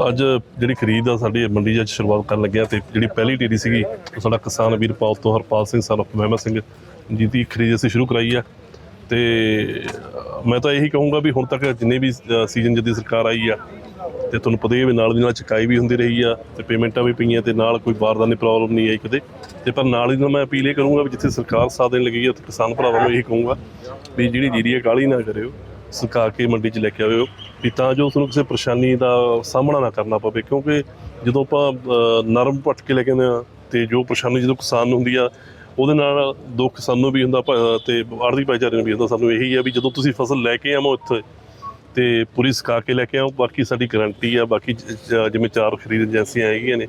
ਅੱਜ ਜਿਹੜੀ ਖਰੀਦ ਆ, ਸਾਡੀ ਮੰਡੀ 'ਚ ਅੱਜ ਸ਼ੁਰੂਆਤ ਕਰਨ ਲੱਗਿਆ ਤੇ ਜਿਹੜੀ ਪਹਿਲੀ ਢੇਰੀ ਸੀਗੀ, ਉਹ ਸਾਡਾ ਕਿਸਾਨ ਵੀਰ ਪਾਲ ਤੋਂ ਹਰਪਾਲ ਸਿੰਘ ਸਨ of ਮਹਿਮਦ ਸਿੰਘ ਜੀ ਦੀ ਖਰੀਦ ਅਸੀਂ ਸ਼ੁਰੂ ਕਰਾਈ ਆ। ਤੇ ਮੈਂ ਤਾਂ ਇਹੀ ਕਹੂੰਗਾ ਵੀ ਹੁਣ ਤੱਕ ਜਿੰਨੇ ਵੀ ਸੀਜ਼ਨ ਜਦੀ ਸਰਕਾਰ ਆਈ ਆ, ਤੇ ਤੁਹਾਨੂੰ ਪਤਾ ਹੀ ਹੈ ਵੀ ਨਾਲ ਦੀ ਨਾਲ ਚਕਾਈ ਵੀ ਹੁੰਦੀ ਰਹੀ ਆ, ਤੇ ਪੇਮੈਂਟਾਂ ਵੀ ਪਈਆਂ ਤੇ ਨਾਲ ਕੋਈ ਬਾਰਦਾਨੀ ਪ੍ਰੋਬਲਮ ਨਹੀਂ ਆਈ ਕਦੇ। ਤੇ ਪਰ ਨਾਲ ਹੀ ਨਾਲ ਮੈਂ ਅਪੀਲ ਇਹ ਕਰੂੰਗਾ ਵੀ ਜਿੱਥੇ ਸਰਕਾਰ ਸਾਥ ਦੇਣ ਲੱਗੀ ਹੈ ਉੱਥੇ ਕਿਸਾਨ ਭਰਾਵਾਂ ਨੂੰ ਇਹੀ ਕਹੂੰਗਾ ਵੀ ਜਿਹੜੀ ਜੀਰੀ ਹੈ ਕਾਲੀ ਨਾ ਕਰਿਓ। ਸੁਕਾ ਕੇ ਮੰਡੀ 'ਚ ਲੈ ਕੇ ਆਇਓ ਵੀ ਤਾਂ ਜੋ ਉਸਨੂੰ ਕਿਸੇ ਪਰੇਸ਼ਾਨੀ ਦਾ ਸਾਹਮਣਾ ਨਾ ਕਰਨਾ ਪਵੇ, ਕਿਉਂਕਿ ਜਦੋਂ ਆਪਾਂ ਨਰਮ ਪੱਟ ਕੇ ਲੈ ਕੇ ਆਉਂਦੇ ਆ ਤੇ ਜੋ ਪਰੇਸ਼ਾਨੀ ਜਦੋਂ ਕਿਸਾਨ ਨੂੰ ਹੁੰਦੀ ਆ, ਉਹਦੇ ਨਾਲ ਦੁੱਖ ਸਾਨੂੰ ਵੀ ਹੁੰਦਾ, ਭ- ਤੇ ਆੜਤੀ ਭਾਈਚਾਰੇ ਨੂੰ ਵੀ ਹੁੰਦਾ। ਸਾਨੂੰ ਇਹੀ ਆ ਵੀ ਜਦੋਂ ਤੁਸੀਂ ਫਸਲ ਲੈ ਕੇ ਆਵੋ ਇੱਥੇ ਤੇ ਪੂਰੀ ਸੁਕਾ ਕੇ ਲੈ ਕੇ ਆਓ, ਬਾਕੀ ਸਾਡੀ ਗਾਰੰਟੀ ਆ, ਬਾਕੀ ਜ- ਜਿਵੇਂ ਚਾਰ ਖਰੀਦ ਏਜੰਸੀਆਂ ਹੈਗੀਆਂ ਨੇ,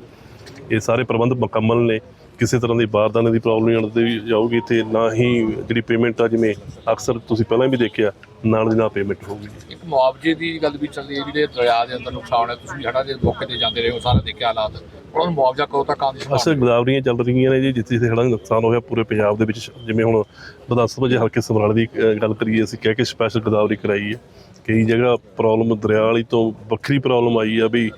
ਇਹ ਸਾਰੇ ਪ੍ਰਬੰਧ ਮੁਕੰਮਲ ਨੇ। ਕਿਸੇ ਤਰ੍ਹਾਂ ਦੀ ਬਾਰਦਾਨੇ ਦੀ ਪ੍ਰੋਬਲਮ ਨਹੀਂ ਆਉਂਦੀ ਜਾਊਗੀ ਤੇ ਨਾ ਹੀ ਜਿਹੜੀ ਪੇਮੈਂਟ ਆ ਜਿਵੇਂ ਅਕਸਰ ਤੁਸੀਂ ਪਹਿਲਾਂ ਵੀ ਦੇਖਿਆ ਨਾਲ ਦੀ ਨਾਲ ਪੇਮੈਂਟ ਹੋਊਗੀ। ਇੱਕ ਮੁਆਵਜ਼ੇ ਦੀ ਗੱਲ ਵੀ ਚੱਲਦੀ ਹੈ ਜਿਹੜੇ ਦਰਿਆ ਦੇ ਅੰਦਰ ਨੁਕਸਾਨ ਹੈ ਤੁਸੀਂ ਹੜਾ ਦੇ ਮੌਕੇ ਤੇ ਜਾਂਦੇ ਰਹੇ ਹੋ ਸਾਰਾ ਦੇਖਿਆ ਹਾਲਾਤ। ਉਹਨਾਂ ਨੂੰ ਮੁਆਵਜ਼ਾ ਕਦੋਂ ਤੱਕ ਆਉਂਦੀ ਅਸਲ ਗਦਾਵਰੀਆਂ ਚੱਲ ਰਹੀਆਂ ਨੇ ਜੀ ਜਿੱਥੇ ਜਿੱਥੇ ਹੜ੍ਹਾਂ ਦਾ ਨੁਕਸਾਨ ਹੋਇਆ ਪੂਰੇ ਪੰਜਾਬ ਦੇ ਵਿੱਚ ਜਿਵੇਂ ਹੁਣ ਸਭਾ ਜੇ ਹਲਕੇ ਸਮਰਾਲੇ ਦੀ ਗੱਲ ਕਰੀਏ ਅਸੀਂ ਕਹਿ ਕੇ ਸਪੈਸ਼ਲ ਗਦਾਵਰੀ ਕਰਾਈ ਹੈ। ਕਈ ਜਗ੍ਹਾ ਪ੍ਰੋਬਲਮ ਦਰਿਆ ਵਾਲੀ ਤੋਂ ਵੱਖਰੀ ਪ੍ਰੋਬਲਮ ਆਈ ਆ ਵੀ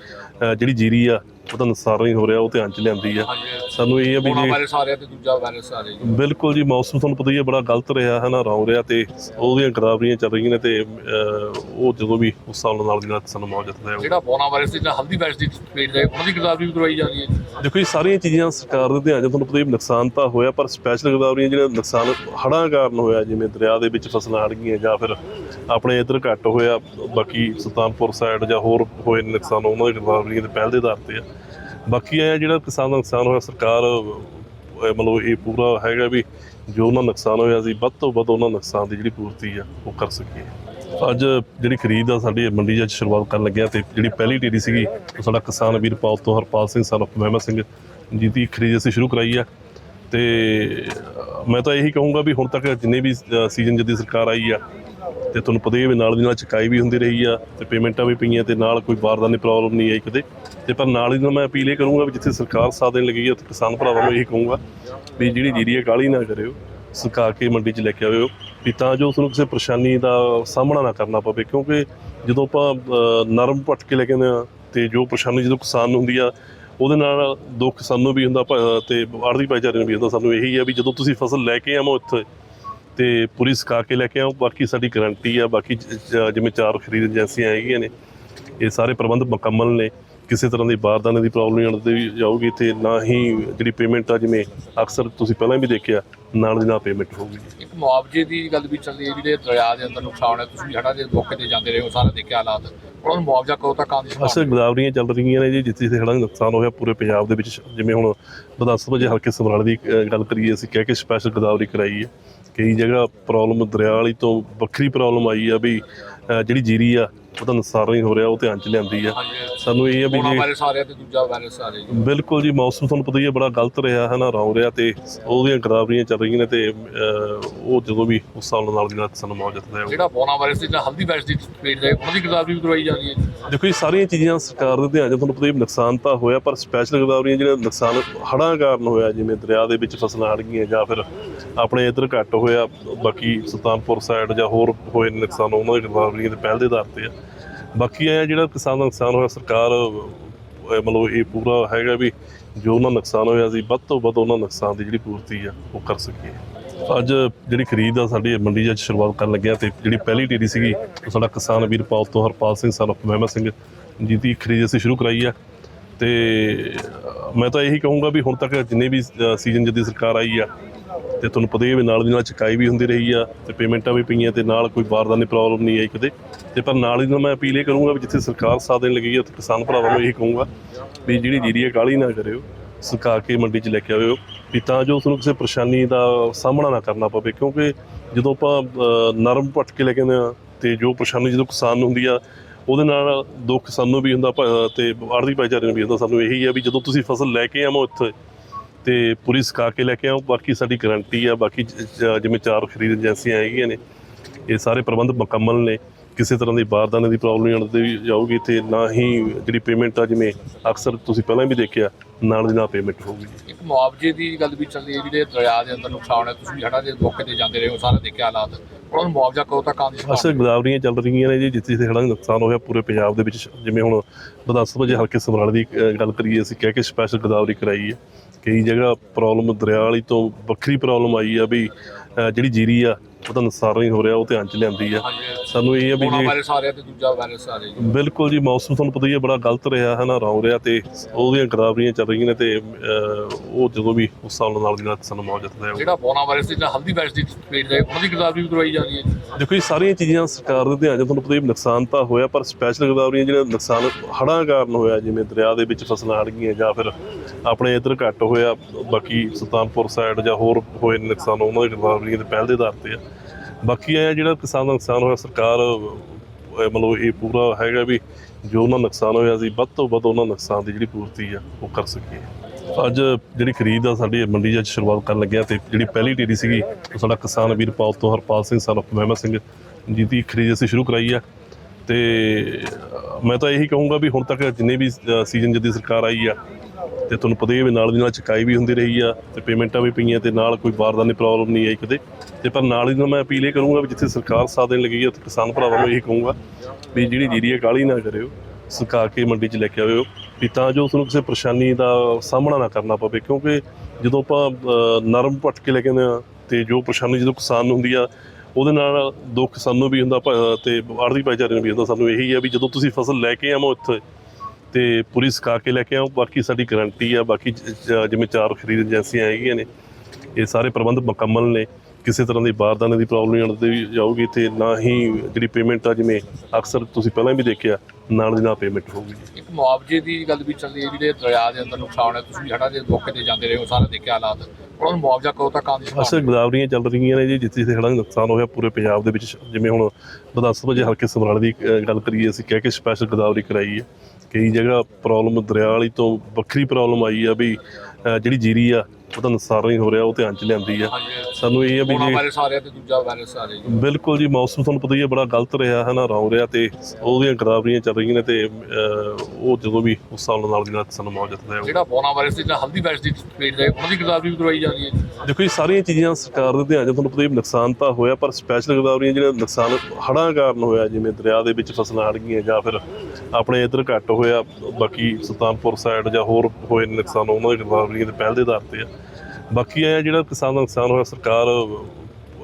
ਜਿਹੜੀ ਜੀਰੀ ਆ ਉਹਦਾ ਨੁਕਸਾਨ ਨਹੀਂ ਹੋ ਰਿਹਾ ਉਹ ਧਿਆਨ ਚ ਲਿਆਂਦੀ ਆ। ਸਾਨੂੰ ਇਹ ਆ ਵੀ ਜੇ ਵਾਇਰਸ ਆ ਰਿਹਾ ਤੇ ਦੂਜਾ ਵਾਇਰਸ ਆ ਰਿਹਾ ਜੀ। ਬਿਲਕੁਲ ਜੀ ਮੌਸਮ ਤੁਹਾਨੂੰ ਪਤਾ ਹੀ ਹੈ ਬੜਾ ਗਲਤ ਰਿਹਾ ਹੈ ਨਾ ਰੌ ਰਿਹਾ ਤੇ ਉਹਦੀਆਂ ਗਦਾਵਰੀਆਂ ਚੱਲ ਰਹੀਆਂ ਨੇ ਤੇ ਉਹ ਜਦੋਂ ਵੀ ਉਸ ਸਾਲ ਨਾਲ ਦੀ ਨਾਲ ਸਾਨੂੰ ਮੌਜੂਦ ਹੈ ਜਿਹੜਾ ਕੋਰੋਨਾ ਵਾਇਰਸ ਦੀ ਜਾਂ ਹਲਦੀ ਵਾਇਰਸ ਦੀ ਸਪੀਡ ਹੈ ਉਹਨਾਂ ਦੀ ਗਦਾਵਰੀ ਵੀ ਕਰਵਾਈ ਜਾ ਰਹੀ ਹੈ ਦੇਖੋ ਇਹ ਸਾਰੀਆਂ ਚੀਜ਼ਾਂ ਸਰਕਾਰ ਦੇ ਧਿਆਨ 'ਚ ਤੁਹਾਨੂੰ ਪਤਾ ਹੀ ਨੁਕਸਾਨ ਤਾਂ ਹੋਇਆ ਪਰ ਸਪੈਸ਼ਲ ਗਦਾਵਰੀਆਂ ਜਿਹੜਾ ਨੁਕਸਾਨ ਹੜ੍ਹਾਂ ਕਾਰਨ ਹੋਇਆ ਜਿਵੇਂ ਦਰਿਆ ਦੇ ਵਿੱਚ ਫਸਲਾਂ ਹੜ ਗਈਆਂ ਜਾਂ ਫਿਰ ਆਪਣੇ ਇੱਧਰ ਘੱਟ ਹੋਇਆ, ਬਾਕੀ ਸੁਲਤਾਨਪੁਰ ਸਾਈਡ ਜਾਂ ਹੋਰ ਹੋਏ ਨੁਕਸਾਨ ਉਹਨਾਂ ਦੇ ਗਦਾਵਰੀਆਂ ਦੇ ਪਹਿਲ ਦੇ ਆਧਾਰ ਤੇ ਆ। ਬਾਕੀ ਇਹ ਜਿਹੜਾ ਕਿਸਾਨ ਦਾ ਨੁਕਸਾਨ ਹੋਇਆ, ਸਰਕਾਰ ਮਤਲਬ ਇਹ ਪੂਰਾ ਹੈਗਾ ਵੀ ਜੋ ਉਹਨਾਂ ਦਾ ਨੁਕਸਾਨ ਹੋਇਆ ਸੀ, ਵੱਧ ਤੋਂ ਵੱਧ ਉਹਨਾਂ ਨੁਕਸਾਨ ਦੀ ਜਿਹੜੀ ਪੂਰਤੀ ਆ, ਉਹ ਕਰ ਸਕੀਏ। ਅੱਜ ਜਿਹੜੀ ਖਰੀਦ ਆ, ਸਾਡੀ ਮੰਡੀ 'ਚ ਸ਼ੁਰੂਆਤ ਕਰਨ ਲੱਗਿਆ ਤੇ ਜਿਹੜੀ ਪਹਿਲੀ ਢੇਰੀ ਸੀਗੀ, ਉਹ ਸਾਡਾ ਕਿਸਾਨ ਵੀਰਪਾਲ ਤੋਂ ਹਰਪਾਲ ਸਿੰਘ ਸਨ of ਸਿੰਘ ਜੀ ਦੀ ਖਰੀਦ ਅਸੀਂ ਸ਼ੁਰੂ ਕਰਾਈ ਆ। ਤੇ ਮੈਂ ਤਾਂ ਇਹੀ ਕਹੂੰਗਾ ਵੀ ਹੁਣ ਤੱਕ ਜਿੰਨੇ ਵੀ ਸੀਜ਼ਨ ਜਦੀ ਸਰਕਾਰ ਆਈ ਆ ਤੇ ਤੁਹਾਨੂੰ ਪਤਾ ਹੀ ਹੈ ਵੀ ਨਾਲ ਦੀ ਨਾਲ ਚਕਾਈ ਵੀ ਹੁੰਦੀ ਰਹੀ ਆ ਤੇ ਪੇਮੈਂਟਾਂ ਵੀ ਪਈਆਂ ਤੇ ਨਾਲ ਕੋਈ ਬਾਰਦਾਨੀ ਪ੍ਰੋਬਲਮ ਨਹੀਂ ਆਈ ਕਦੇ। ਤੇ ਪਰ ਨਾਲ ਹੀ ਨਾਲ ਮੈਂ ਅਪੀਲ ਇਹ ਕਰੂੰਗਾ ਵੀ ਜਿੱਥੇ ਸਰਕਾਰ ਸਾਥ ਦੇਣ ਲੱਗੀ ਹੈ ਉੱਥੇ ਕਿਸਾਨ ਭਰਾਵਾਂ ਨੂੰ ਇਹ ਕਹੂੰਗਾ ਵੀ ਜਿਹੜੀ ਜੀਰੀ ਹੈ ਕਾਲੀ ਨਾ ਕਰਿਓ, ਸੁਕਾ ਕੇ ਮੰਡੀ 'ਚ ਲੈ ਕੇ ਆਇਓ, ਵੀ ਤਾਂ ਜੋ ਉਸਨੂੰ ਕਿਸੇ ਪਰੇਸ਼ਾਨੀ ਦਾ ਸਾਹਮਣਾ ਨਾ ਕਰਨਾ ਪਵੇ। ਕਿਉਂਕਿ ਜਦੋਂ ਆਪਾਂ ਨਰਮ ਪੱਟ ਕੇ ਲੈ ਕੇ ਆਉਂਦੇ ਆ ਤੇ ਜੋ ਪਰੇਸ਼ਾਨੀ ਜਦੋਂ ਕਿਸਾਨ ਨੂੰ ਹੁੰਦੀ ਆ, ਉਹਦੇ ਨਾਲ ਦੁੱਖ ਸਾਨੂੰ ਵੀ ਹੁੰਦਾ ਭ- ਤੇ ਆੜਤੀ ਭਾਈਚਾਰੇ ਨੂੰ ਵੀ ਹੁੰਦਾ। ਸਾਨੂੰ ਇਹੀ ਆ ਵੀ ਜਦੋਂ ਤੁਸੀਂ ਫਸਲ ਲੈ ਕੇ ਆਵੋ ਇੱਥੇ ਤੇ ਪੂਰੀ ਸੁਕਾ ਕੇ ਲੈ ਕੇ ਆਓ। ਬਾਕੀ ਸਾਡੀ ਗਾਰੰਟੀ ਆ ਬਾਕੀ ਜਿਵੇਂ ਚਾਰ ਖਰੀਦ ਏਜੰਸੀਆਂ ਹੈਗੀਆਂ ਨੇ ਇਹ ਸਾਰੇ ਪ੍ਰਬੰਧ ਮੁਕੰਮਲ ਨੇ। ਕਿਸੇ ਤਰ੍ਹਾਂ ਦੀ ਬਾਰਦਾਨੇ ਦੀ ਪ੍ਰੋਬਲਮ ਨਹੀਂ ਆਉਂਦੀ ਜਾਊਗੀ। ਤੇ ਨਾ ਹੀ ਜਿਹੜੀ ਪੇਮੈਂਟ ਆ ਜਿਵੇਂ ਅਕਸਰ ਤੁਸੀਂ ਪਹਿਲਾਂ ਵੀ ਦੇਖਿਆ ਨਾਲ ਦੀ ਨਾਲ ਪੇਮੈਂਟ ਹੋਊਗੀ। ਇੱਕ ਮੁਆਵਜ਼ੇ ਦੀ ਗੱਲ ਵੀ ਚੱਲਦੀ ਹੈ ਜਿਹੜੇ ਦਰਿਆ ਦੇ ਅੰਦਰ ਨੁਕਸਾਨ ਹੈ ਤੁਸੀਂ ਹੜਾ ਦੇ ਮੌਕੇ ਤੇ ਜਾਂਦੇ ਰਹੇ ਹੋ ਸਾਰਾ ਦੇਖਿਆ ਹਾਲਾਤ। ਉਹਨਾਂ ਨੂੰ ਮੁਆਵਜ਼ਾ ਕਦੋਂ ਤੱਕ ਆਉਂਦੀ ਅਸਲ ਗਦਾਵਰੀਆਂ ਚੱਲ ਰਹੀਆਂ ਨੇ ਜੀ ਜਿੱਥੇ ਜਿੱਥੇ ਹੜ੍ਹਾਂ ਦਾ ਨੁਕਸਾਨ ਹੋਇਆ ਪੂਰੇ ਪੰਜਾਬ ਦੇ ਵਿੱਚ ਜਿਵੇਂ ਹੁਣ ਸਭਾ ਜੇ ਹਲਕੇ ਸਮਰਾਲੇ ਦੀ ਗੱਲ ਕਰੀਏ ਅਸੀਂ ਕਹਿ ਕੇ ਸਪੈਸ਼ਲ ਗਦਾਵਰੀ ਕਰਾਈ ਹੈ। ਕਈ ਜਗ੍ਹਾ ਪ੍ਰੋਬਲਮ ਦਰਿਆ ਵਾਲੀ ਤੋਂ ਵੱਖਰੀ ਪ੍ਰੋਬਲਮ ਆਈ ਆ ਵੀ ਜਿਹੜੀ ਜੀਰੀ ਆ ਉਹਦਾ ਨੁਕਸਾਨ ਨਹੀਂ ਹੋ ਰਿਹਾ ਉਹ ਧਿਆਨ ਚ ਲਿਆਂਦੀ ਆ। ਸਾਨੂੰ ਇਹ ਆ ਵੀ ਜੇ ਵਾਇਰਸ ਆ ਰਿਹਾ ਤੇ ਦੂਜਾ ਵਾਇਰਸ ਆ ਰਿਹਾ ਜੀ। ਬਿਲਕੁਲ ਜੀ ਮੌਸਮ ਤੁਹਾਨੂੰ ਪਤਾ ਹੀ ਹੈ ਬੜਾ ਗਲਤ ਰਿਹਾ ਹੈ ਨਾ ਰੌ ਰਿਹਾ ਤੇ ਉਹਦੀਆਂ ਖਰਾਬੀਆਂ ਚੱਲ ਰਹੀਆਂ ਨੇ ਤੇ ਅਹ, ਉਹ ਜਦੋਂ ਵੀ ਉਸ ਹਿਸਾਬ ਨਾਲ ਜਿਹੜਾ ਸਾਨੂੰ ਮੌਜੂਦ ਹੈ। ਜਿਹੜਾ ਕੋਰੋਨਾ ਵਾਇਰਸ ਦੀ ਜਾਂ ਹਲਦੀ ਵਾਇਰਸ ਦੀ ਪੇਜ ਹੈ ਉਹਨਾਂ ਦੀ ਗਰਦਾਵਰੀ ਵੀ ਕਰਵਾਈ ਜਾ ਰਹੀ ਹੈ ਜੀ। ਦੇਖੋ ਇਹ ਸਾਰੀਆਂ ਚੀਜ਼ਾਂ ਸਰਕਾਰ ਦੇ ਧਿਆਨ 'ਚ ਤੁਹਾਨੂੰ ਪਤਾ ਹੀ ਹੈ ਨੁਕਸਾਨ ਤਾਂ ਹੋਇਆ ਪਰ ਸਪੈਸ਼ਲ ਗਦਾਵਰੀਆਂ ਜਿਹੜਾ ਨੁਕਸਾਨ ਹੜ੍ਹਾਂ ਕਾਰਨ ਹੋਇਆ ਜਿਵੇਂ ਦਰਿਆ ਦੇ ਵਿੱਚ ਫਸਲਾਂ ਹੜ ਗਈਆਂ ਜਾਂ ਫਿਰ ਆਪਣੇ ਇੱਧਰ ਘੱਟ ਹੋਇਆ ਬਾਕੀ ਸੁਲਤਾਨਪੁਰ ਸਾਈਡ ਜਾਂ ਹੋਰ ਹੋਏ ਨੁਕਸਾਨ ਉਹਨਾਂ ਦੀ ਗਦਾਵਰੀਆਂ ਦੇ ਪਹਿਲ ਦੇ ਆਧਾਰ ਤੇ ਆ। ਬਾਕੀ ਇਹ ਜਿਹੜਾ ਕਿਸਾਨ ਦਾ ਨੁਕਸਾਨ ਹੋਇਆ ਸਰਕਾਰ ਅਹ, ਮਤਲਬ ਇਹ ਪੂਰਾ ਹੈਗਾ ਵੀ ਜੋ ਉਹਨਾਂ ਨੁਕਸਾਨ ਹੋਇਆ ਸੀ ਵੱਧ ਤੋਂ ਵੱਧ ਉਹਨਾਂ ਨੁਕਸਾਨ ਦੀ ਜਿਹੜੀ ਪੂਰਤੀ ਆ ਉਹ ਕਰ ਸਕੀਏ। ਅੱਜ ਜਿਹੜੀ ਖਰੀਦ ਆ ਸਾਡੀ ਮੰਡੀ 'ਚ ਅੱਜ ਸ਼ੁਰੂਆਤ ਕਰਨ ਲੱਗਿਆ ਤੇ ਜਿਹੜੀ ਪਹਿਲੀ ਢੇਰੀ ਸੀਗੀ ਉਹ ਸਾਡਾ ਕਿਸਾਨ ਵੀਰਪਾਲ ਤੋਂ ਹਰਪਾਲ ਸਿੰਘ ਸਨ of ਮਹਿਮਦ ਸਿੰਘ ਜਿਹਦੀ ਖਰੀਦ ਅਸੀਂ ਸ਼ੁਰੂ ਕਰਾਈ ਆ। ਤੇ ਮੈਂ ਤਾਂ ਇਹੀ ਕਹੂੰਗਾ ਵੀ ਹੁਣ ਤੱਕ ਜਿੰਨੇ ਵੀ ਸੀਜ਼ਨ ਜਦੀ ਸਰਕਾਰ ਆਈ ਆ ਤੇ ਤੁਹਾਨੂੰ ਪਤਾ ਹੀ ਹੈ ਵੀ ਨਾਲ ਦੀ ਨਾਲ ਚਕਾਈ ਵੀ ਹੁੰਦੀ ਰਹੀ ਆ ਤੇ ਪੇਮੈਂਟਾਂ ਵੀ ਪਈਆਂ ਤੇ ਨਾਲ ਕੋਈ ਬਾਰਦਾਨੇ ਪ੍ਰੋਬਲਮ ਨਹੀਂ ਆਈ ਕਦੇ। ਤੇ ਪਰ ਨਾਲ ਹੀ ਨਾਲ ਮੈਂ ਅਪੀਲ ਇਹ ਕਰੂੰਗਾ ਵੀ ਜਿੱਥੇ ਸਰਕਾਰ ਸਾਥ ਦੇਣ ਲੱਗੀ ਹੈ ਉੱਥੇ ਕਿਸਾਨ ਭਰਾਵਾਂ ਨੂੰ ਇਹ ਕਹੂੰਗਾ ਵੀ ਜਿਹੜੀ ਜੀਰੀ ਹੈ ਕਾਲੀ ਨਾ ਕਰਿਓ, ਸੁਕਾ ਕੇ ਮੰਡੀ 'ਚ ਲੈ ਕੇ ਆਇਓ ਵੀ ਤਾਂ ਜੋ ਤੁਹਾਨੂੰ ਕਿਸੇ ਪਰੇਸ਼ਾਨੀ ਦਾ ਸਾਹਮਣਾ ਨਾ ਕਰਨਾ ਪਵੇ। ਕਿਉਂਕਿ ਜਦੋਂ ਆਪਾਂ ਨਰਮ ਪੱਟ ਕੇ ਲੈ ਕੇ ਆਉਂਦੇ ਆ ਤੇ ਜੋ ਪਰੇਸ਼ਾਨੀ ਜਦੋਂ ਕਿਸਾਨ ਨੂੰ ਹੁੰਦੀ ਆ, ਉਹਦੇ ਨਾਲ ਦੁੱਖ ਸਾਨੂੰ ਵੀ ਹੁੰਦਾ, ਭ- ਤੇ ਆੜਤੀ ਭਾਈਚਾਰੇ ਨੂੰ ਵੀ ਹੁੰਦਾ। ਸਾਨੂੰ ਇਹੀ ਆ ਵੀ ਜਦੋਂ ਤੁਸੀਂ ਫਸਲ ਲੈ ਕੇ ਆਵੋ ਇੱਥੇ ਤੇ ਪੂਰੀ ਸੁਕਾ ਕੇ ਲੈ ਕੇ ਆਓ। ਬਾਕੀ ਸਾਡੀ ਗਾਰੰਟੀ ਆ ਬਾਕੀ ਜਿਵੇਂ ਚਾਰ ਖਰੀਦ ਏਜੰਸੀਆਂ ਹੈਗੀਆਂ ਨੇ ਇਹ ਸਾਰੇ ਪ੍ਰਬੰਧ ਮੁਕੰਮਲ ਨੇ। ਕਿਸੇ ਤਰ੍ਹਾਂ ਦੀ ਬਾਰਦਾਨੇ ਦੀ ਪ੍ਰੋਬਲਮ ਨਹੀਂ ਆਉਂਦੀ ਜਾਊਗੀ ਇੱਥੇ ਨਾ ਹੀ ਜਿਹੜੀ ਪੇਮੈਂਟ ਆ ਜਿਵੇਂ ਅਕਸਰ ਤੁਸੀਂ ਪਹਿਲਾਂ ਵੀ ਦੇਖਿਆ ਨਾਲ ਦੀ ਨਾਲ ਪੇਮੈਂਟ ਹੋਊਗੀ। ਇੱਕ ਮੁਆਵਜ਼ੇ ਦੀ ਗੱਲ ਵੀ ਚੱਲਦੀ ਹੈ ਜਿਹੜੇ ਦਰਿਆ ਦੇ ਅੰਦਰ ਨੁਕਸਾਨ ਹੈ ਤੁਸੀਂ ਵੀ ਹੜ੍ਹਾਂ ਦੇ ਮੌਕੇ ਤੇ ਜਾਂਦੇ ਰਹੇ ਹੋ ਸਾਰਾ ਦੇਖਿਆ ਹਾਲਾਤ। ਉਹਨਾਂ ਨੂੰ ਮੁਆਵਜ਼ਾ ਕਦੋਂ ਤੱਕ ਆਉਣ ਦੀ ਅਸਲ ਗਦਾਵਰੀਆਂ ਚੱਲ ਰਹੀਆਂ ਨੇ ਜੀ ਜਿੱਥੇ ਜਿੱਥੇ ਹੜ੍ਹਾਂ ਦਾ ਨੁਕਸਾਨ ਹੋਇਆ ਪੂਰੇ ਪੰਜਾਬ ਦੇ ਵਿੱਚ ਜਿਵੇਂ ਹੁਣ ਵਿਧਾਨ ਸਭਾ ਜੇ ਹਲਕੇ ਸਮਰਾਲੇ ਦੀ ਗੱਲ ਕਰੀਏ ਅਸੀਂ ਕਹਿ ਕੇ ਸਪੈਸ਼ਲ ਗਦਾਵਰੀ ਕਰਾਈ ਹੈ। ਕਈ ਜਗ੍ਹਾ ਪ੍ਰੋਬਲਮ ਦਰਿਆ ਵਾਲੀ ਤੋਂ ਵੱਖਰੀ ਪ੍ਰੋਬਲਮ ਆਈ ਆ ਵੀ ਜਿਹੜੀ ਜੀਰੀ ਆ ਉਹਦਾ ਨੁਕਸਾਨ ਨਹੀਂ ਹੋ ਰਿਹਾ ਉਹ ਧਿਆਨ ਚ ਲਿਆਂਦੀ ਆ। ਸਾਨੂੰ ਇਹ ਆ ਵੀ ਕੋਰੋਨਾ ਜੇ ਵਾਇਰਸ ਆ ਰਿਹਾ ਤੇ ਦੂਜਾ ਵਾਇਰਸ ਆ ਰਿਹਾ ਜੀ। ਬਿਲਕੁਲ ਜੀ ਮੌਸਮ ਤੁਹਾਨੂੰ ਪਤਾ ਹੀ ਹੈ ਬੜਾ ਗਲਤ ਰਿਹਾ ਹੈ ਨਾ ਰੌ ਰਿਹਾ ਤੇ ਉਹਦੀਆਂ ਖਰਾਬੀਆਂ ਚੱਲ ਰਹੀਆਂ ਨੇ ਤੇ ਅਹ, ਉਹ ਜਦੋਂ ਵੀ ਉਸ ਹਿਸਾਬ ਨਾਲ ਜਿਹੜਾ ਸਾਨੂੰ ਮੌਜੂਦ ਹੈ ਜਿਹੜਾ ਕੋਰੋਨਾ ਵਾਇਰਸ ਦੀ ਜਾਂ ਹਲਦੀ ਵਾਇਰਸ ਦੀ ਪੇਜ ਹੈ ਉਹਨਾਂ ਦੀ ਗਰਦਾਵਰੀ ਵੀ ਕਰਵਾਈ ਜਾ ਰਹੀ ਹੈ ਜੀ। ਦੇਖੋ ਇਹ ਸਾਰੀਆਂ ਚੀਜ਼ਾਂ ਸਰਕਾਰ ਦੇ ਧਿਆਨ 'ਚ ਤੁਹਾਨੂੰ ਪਤਾ ਹੀ ਹੈ ਨੁਕਸਾਨ ਤਾਂ ਹੋਇਆ ਪਰ ਸਪੈਸ਼ਲ ਗਦਾਵਰੀਆਂ ਜਿਹੜਾ ਨੁਕਸਾਨ ਹੜ੍ਹਾਂ ਕਾਰਨ ਹੋਇਆ ਜਿਵੇਂ ਦਰਿਆ ਦੇ ਵਿੱਚ ਫਸਲਾਂ ਹੜ ਗਈਆਂ ਜਾਂ ਫਿਰ ਆਪਣੇ ਇੱਧਰ ਘੱਟ ਹੋਇਆ ਬਾਕੀ ਸੁਲਤਾਨਪੁਰ ਸਾਈਡ ਜਾਂ ਹੋਰ ਹੋਏ ਨੁਕਸਾਨ ਉਹਨਾਂ ਦੀ ਗਦਾਵਰੀਆਂ ਦੇ ਪਹਿਲ ਦੇ ਆਧਾਰ ਤੇ ਆ। ਬਾਕੀ ਇਹ ਜਿਹੜਾ ਕਿਸਾਨ ਦਾ ਨੁਕਸਾਨ ਹੋਇਆ ਸਰਕਾਰ ਅਹ, ਮਤਲਬ ਇਹ ਪੂਰਾ ਹੈਗਾ ਵੀ ਜੋ ਉਹਨਾਂ ਨੁਕਸਾਨ ਹੋਇਆ ਸੀ ਵੱਧ ਤੋਂ ਵੱਧ ਉਹਨਾਂ ਨੁਕਸਾਨ ਦੀ ਜਿਹੜੀ ਪੂਰਤੀ ਆ ਉਹ ਕਰ ਸਕੀਏ। ਅੱਜ ਜਿਹੜੀ ਖਰੀਦ ਆ ਸਾਡੀ ਮੰਡੀ 'ਚ ਸ਼ੁਰੂਆਤ ਕਰਨ ਲੱਗਿਆ ਤੇ ਜਿਹੜੀ ਪਹਿਲੀ ਢੇਰੀ ਸੀਗੀ ਉਹ ਸਾਡਾ ਕਿਸਾਨ ਵੀਰਪਾਲ ਤੋਂ ਹਰਪਾਲ ਸਿੰਘ ਸਨ ਮਹਿਮਾ ਮਹਿਮਦ ਸਿੰਘ ਜਿਹਦੀ ਖਰੀਦ ਅਸੀਂ ਸ਼ੁਰੂ ਕਰਾਈ ਆ। ਤੇ ਮੈਂ ਤਾਂ ਇਹੀ ਕਹੂੰਗਾ ਵੀ ਹੁਣ ਤੱਕ ਜਿੰਨੇ ਵੀ ਸੀਜ਼ਨ ਜਦੀ ਸਰਕਾਰ ਆਈ ਆ ਤੇ ਤੁਹਾਨੂੰ ਪਤਾ ਹੀ ਹੈ ਵੀ ਨਾਲ ਦੀ ਨਾਲ ਚਕਾਈ ਵੀ ਹੁੰਦੀ ਰਹੀ ਆ ਤੇ ਪੇਮੈਂਟਾਂ ਵੀ ਪਈਆਂ ਤੇ ਨਾਲ ਕੋਈ ਬਾਰਦਾਨੇ ਪ੍ਰੋਬਲਮ ਨਹੀਂ ਆਈ ਕਦੇ। ਤੇ ਪਰ ਨਾਲ ਹੀ ਨਾਲ ਮੈਂ ਅਪੀਲ ਇਹ ਕਰੂੰਗਾ ਵੀ ਜਿੱਥੇ ਸਰਕਾਰ ਸਾਥ ਦੇਣ ਲੱਗੀ ਹੈ ਉੱਥੇ ਕਿਸਾਨ ਭਰਾਵਾਂ ਨੂੰ ਇਹੀ ਕਹੂੰਗਾ ਵੀ ਜਿਹੜੀ ਜੀਰੀ ਹੈ ਕਾਲੀ ਨਾ ਕਰਿਓ, ਸੁਕਾ ਕੇ ਮੰਡੀ 'ਚ ਲੈ ਕੇ ਆਇਓ ਵੀ ਤਾਂ ਜੋ ਤੁਹਾਨੂੰ ਕਿਸੇ ਪਰੇਸ਼ਾਨੀ ਦਾ ਸਾਹਮਣਾ ਨਾ ਕਰਨਾ ਪਵੇ। ਕਿਉਂਕਿ ਜਦੋਂ ਆਪਾਂ ਨਰਮ ਪੱਟ ਕੇ ਲੈ ਕੇ ਆਉਂਦੇ ਆ ਤੇ ਜੋ ਪਰੇਸ਼ਾਨੀ ਜਦੋਂ ਕਿਸਾਨ ਨੂੰ ਹੁੰਦੀ ਆ, ਉਹਦੇ ਨਾਲ ਦੁੱਖ ਸਾਨੂੰ ਵੀ ਹੁੰਦਾ, ਭ- ਤੇ ਆੜਤੀ ਭਾਈਚਾਰੇ ਨੂੰ ਵੀ ਹੁੰਦਾ। ਸਾਨੂੰ ਇਹੀ ਆ ਵੀ ਜਦੋਂ ਤੁਸੀਂ ਫਸਲ ਲੈ ਕੇ ਆਵੋ ਇੱਥੇ ਤੇ ਪੂਰੀ ਸੁਕਾ ਕੇ ਲੈ ਕੇ ਆਓ ਬਾਕੀ ਸਾਡੀ ਗਾਰੰਟੀ ਆ ਬਾਕੀ ਜਿਵੇਂ ਚਾਰ ਖਰੀਦ ਏਜੰਸੀਆਂ ਹੈਗੀਆਂ ਨੇ ਇਹ ਸਾਰੇ ਪ੍ਰਬੰਧ ਮੁਕੰਮਲ ਨੇ। ਕਿਸੇ ਤਰ੍ਹਾਂ ਦੀ ਬਾਰਦਾਨੇ ਦੀ ਪ੍ਰੋਬਲਮ ਨਹੀਂ ਆਉਂਦੀ ਜਾਊਗੀ ਇੱਥੇ ਨਾ ਹੀ ਜਿਹੜੀ ਪੇਮੈਂਟ ਆ ਜਿਵੇਂ ਅਕਸਰ ਤੁਸੀਂ ਪਹਿਲਾਂ ਵੀ ਦੇਖਿਆ ਨਾਲ ਦੀ ਨਾਲ ਪੇਮੈਂਟ ਹੋਊਗੀ। ਇੱਕ ਮੁਆਵਜ਼ੇ ਦੀ ਗੱਲ ਵੀ ਚੱਲਦੀ ਹੈ ਜਿਹੜੇ ਦਰਿਆ ਦੇ ਅੰਦਰ ਨੁਕਸਾਨ ਹੈ ਤੁਸੀਂ ਵੀ ਹੜ੍ਹਾਂ ਦੇ ਮੌਕੇ ਤੇ ਜਾਂਦੇ ਰਹੇ ਹੋ ਸਾਰਾ ਦੇਖਿਆ ਹਾਲਾਤ। ਉਹਨਾਂ ਨੂੰ ਮੁਆਵਜ਼ਾ ਕਦੋਂ ਤੱਕ ਆਉਣ ਦੀ ਸੰਭਾਵਨਾ ਅਸਲ ਗਦਾਵਰੀਆਂ ਚੱਲ ਰਹੀਆਂ ਨੇ ਜੀ ਜਿੱਥੇ ਜਿੱਥੇ ਹੜ੍ਹਾਂ ਦਾ ਨੁਕਸਾਨ ਹੋਇਆ ਪੂਰੇ ਪੰਜਾਬ ਦੇ ਵਿੱਚ ਜਿਵੇਂ ਹੁਣ ਸਭਾ ਜੇ ਹਲਕੇ ਸਮਰਾਲੇ ਦੀ ਗੱਲ ਕਰੀਏ ਅਸੀਂ ਕਹਿ ਕੇ ਸਪੈਸ਼ਲ ਗਦਾਵਰੀ ਕਰਾਈ ਹੈ। ਕਈ ਜਗ੍ਹਾ ਪ੍ਰੋਬਲਮ ਦਰਿਆ ਵਾਲੀ ਤੋਂ ਵੱਖਰੀ ਪ੍ਰੋਬਲਮ ਆਈ ਆ ਵੀ ਜਿਹੜੀ ਜੀਰੀ ਆ ਉਹਦਾ ਨੁਕਸਾਨ ਨਹੀਂ ਹੋ ਰਿਹਾ ਉਹ ਧਿਆਨ ਚ ਲਿਆਂਦੀ ਆ। ਸਾਨੂੰ ਇਹ ਆ ਵੀ ਜੇ ਵਾਇਰਸ ਆ ਰਿਹਾ ਤੇ ਦੂਜਾ ਵਾਇਰਸ ਆ ਰਿਹਾ ਜੀ। ਬਿਲਕੁਲ ਜੀ ਮੌਸਮ ਤੁਹਾਨੂੰ ਪਤਾ ਹੀ ਹੈ ਬੜਾ ਗਲਤ ਰਿਹਾ ਹੈ ਨਾ ਰੌ ਰਿਹਾ ਤੇ ਉਹਦੀਆਂ ਖਰਾਬੀਆਂ ਚੱਲ ਰਹੀਆਂ ਨੇ ਤੇ ਉਹ ਜਦੋਂ ਵੀ ਉਸ ਹਿਸਾਬ ਨਾਲ ਜਿਹੜਾ ਸਾਨੂੰ ਮੌਜੂਦ ਹੈ ਜਿਹੜਾ ਕੋਰੋਨਾ ਵਾਇਰਸ ਦੀ ਜਾਂ ਹਲਦੀ ਵਾਇਰਸ ਦੀ ਪੇਜ ਹੈ ਉਹਨਾਂ ਦੀ ਗਰਦਾਵਰੀ ਵੀ ਕਰਵਾਈ ਜਾ ਰਹੀ ਹੈ ਦੇਖੋ ਇਹ ਸਾਰੀਆਂ ਚੀਜ਼ਾਂ ਸਰਕਾਰ ਦੇ ਧਿਆਨ 'ਚ ਤੁਹਾਨੂੰ ਪਤਾ ਹੀ ਨੁਕਸਾਨ ਤਾਂ ਹੋਇਆ ਪਰ ਸਪੈਸ਼ਲ ਗਦਾਵਰੀਆਂ ਜਿਹੜਾ ਨੁਕਸਾਨ ਹੜ੍ਹਾਂ ਕਾਰਨ ਹੋਇਆ ਜਿਵੇਂ ਦਰਿਆ ਦੇ ਵਿੱਚ ਫਸਲਾਂ ਹੜ ਗਈਆਂ ਜਾਂ ਫਿਰ ਆਪਣੇ ਇੱਧਰ ਘੱਟ ਹੋਇਆ ਬਾਕੀ ਸੁਲਤਾਨਪੁਰ ਸਾਈਡ ਜਾਂ ਹੋਰ ਹੋਏ ਨੁਕਸਾਨ ਉਹਨਾਂ ਦੀ ਗਦਾਵਰੀਆਂ ਦੇ ਪਹਿਲ ਦੇ ਆਧਾਰ ਤੇ ਆ। ਬਾਕੀ ਇਹ ਜਿਹੜਾ ਕਿਸਾਨ ਦਾ ਨੁਕਸਾਨ ਹੋਇਆ, ਸਰਕਾਰ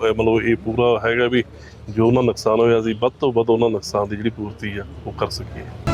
ਮਤਲਬ ਇਹ ਪੂਰਾ ਹੈਗਾ ਵੀ ਜੋ ਉਹਨਾਂ ਨੁਕਸਾਨ ਹੋਇਆ ਸੀ, ਵੱਧ ਤੋਂ ਵੱਧ ਉਹਨਾਂ ਨੁਕਸਾਨ ਦੀ ਜਿਹੜੀ ਪੂਰਤੀ ਆ, ਉਹ ਕਰ ਸਕੀਏ।